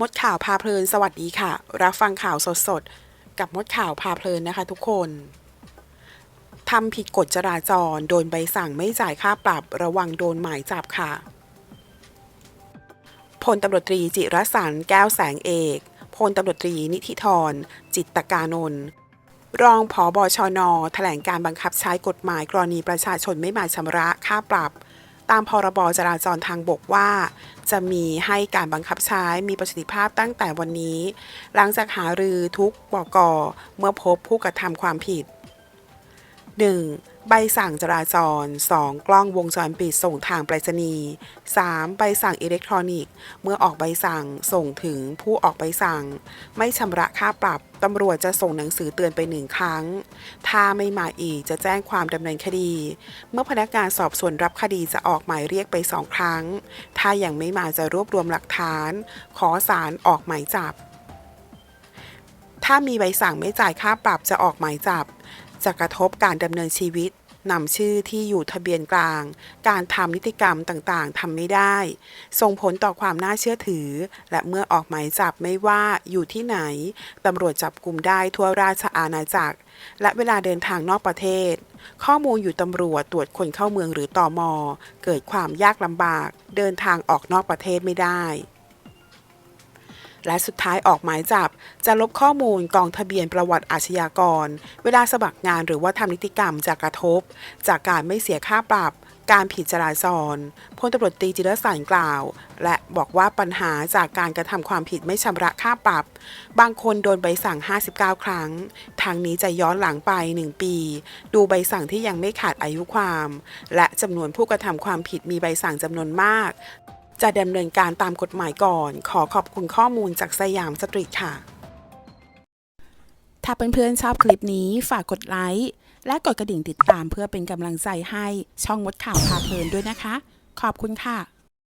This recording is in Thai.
มดข่าวพาเพลินสวัสดีค่ะ รับฟังข่าวสดๆกับมดข่าวพาเพลินนะคะทุกคนทำผิดกฎจราจร โดนใบสั่งไม่จ่ายค่าปรับระวังโดนหมายจับค่ะพลตำรวจตรีจิรสันแก้วแสงเอกพลตำรวจตรีนิธิธรจิตตกานนท์รองผอบชนแถลงการบังคับใช้กฎหมายกรณีประชาชนไม่มาชำระค่าปรับ ตามพรบจราจรทางบกว่า จะมีให้การบังคับใช้มีประสิทธิภาพตั้งแต่วันนี้ หลังจากหารือทุกบกเมื่อพบผู้กระทำความผิด 1. ใบสั่งจราจร 2. กล้องวงจรปิดส่งทางไปรษณีย์ 3. ใบสั่งอิเล็กทรอนิกส์ เมื่อออกใบสั่งส่งถึงผู้ออกใบสั่ง ไม่ชำระค่าปรับ ตำรวจจะส่งหนังสือเตือนไปหนึ่งครั้ง ถ้าไม่มาอีกจะแจ้งความดำเนินคดี เมื่อพนักงานสอบสวนรับคดีจะออกหมายเรียกไปสองครั้ง ถ้ายังไม่มาจะรวบรวมหลักฐาน ขอศาลออกหมายจับ ถ้ามีใบสั่งไม่จ่ายค่าปรับจะออกหมายจับ จะกระทบการดำเนินชีวิตนำชื่อที่อยู่ทะเบียนกลาง การทำนิติกรรมต่างๆทำไม่ได้ ส่งผลต่อความน่าเชื่อถือ และเมื่อออกหมายจับไม่ว่าอยู่ที่ไหนตำรวจจับกลุ่มได้ทั่วราชอาณาจักร และเวลาเดินทางนอกประเทศ ข้อมูลอยู่ตำรวจตรวจคนเข้าเมืองหรือตอมอเกิดความยากลำบาก เดินทางออกนอกประเทศไม่ได้ และสุดท้ายออกหมายจับ จะลบข้อมูลกองทะเบียนประวัติอาชญากร เวลาสมัครงานหรือว่าทำนิติกรรมจะกกระทบ จากการไม่เสียค่าปรับ การผิดจราจรพลตำรวจตรีจิรสันกล่าว และบอกว่าปัญหาจากการกระทำความผิดไม่ชำระค่าปรับ บางคนโดนใบสั่ง 59 ครั้ง ทางนี้จะย้อนหลังไป 1 ปี ดูใบสั่งที่ยังไม่ขาดอายุความ และจำนวนผู้กระทำความผิดมีใบสั่งจำนวนมาก จะดำเนินการตามกฎหมายก่อน ขอขอบคุณข้อมูลจากสยามสตรีทค่ะ ถ้าเพื่อนๆชอบคลิปนี้ฝากกดไลค์ และกดกระดิ่งติดตามเพื่อเป็นกำลังใจให้ช่องมดข่าวพาเพลินด้วยนะคะ ขอบคุณค่ะ